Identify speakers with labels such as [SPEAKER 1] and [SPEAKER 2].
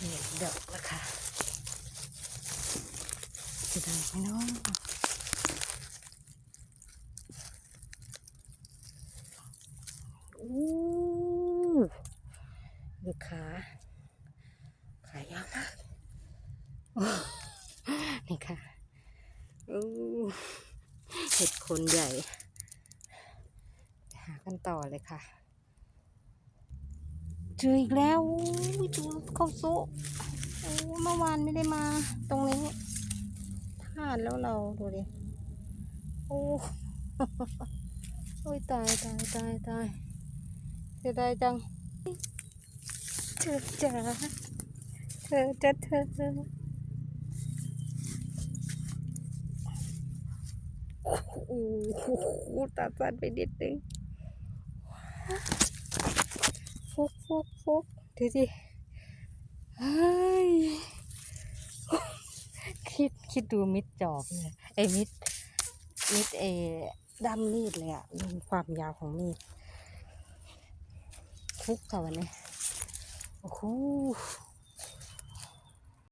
[SPEAKER 1] หนึ่ดอกล้วค่ะจะได้ไหมเนาะอู้ดูขาขายาวมากนี่ค่ะอู้เห็ดโคนใหญ่ หากันต่อเลยค่ะ เจออีกแล้วอุ้ยเข้าโซุโอ้เมื่อวานไม่ได้มา ตรงนี้พลาดแล้วเราดูดิโอ้โอ้ยตายตายตายตายเสียดายจังเธอจ๋าเธอจะเธอโอ้โหตาสั้นไปนิดนึง ฟุกฟุกฟุกดูสิเฮ้ยคิดคิดดูมิดจอบเนี่ยไอ้มิดมิดเอด้ามมีดเลยอะความยาวของมีดฟุกค่ะวันนี้โอ้โห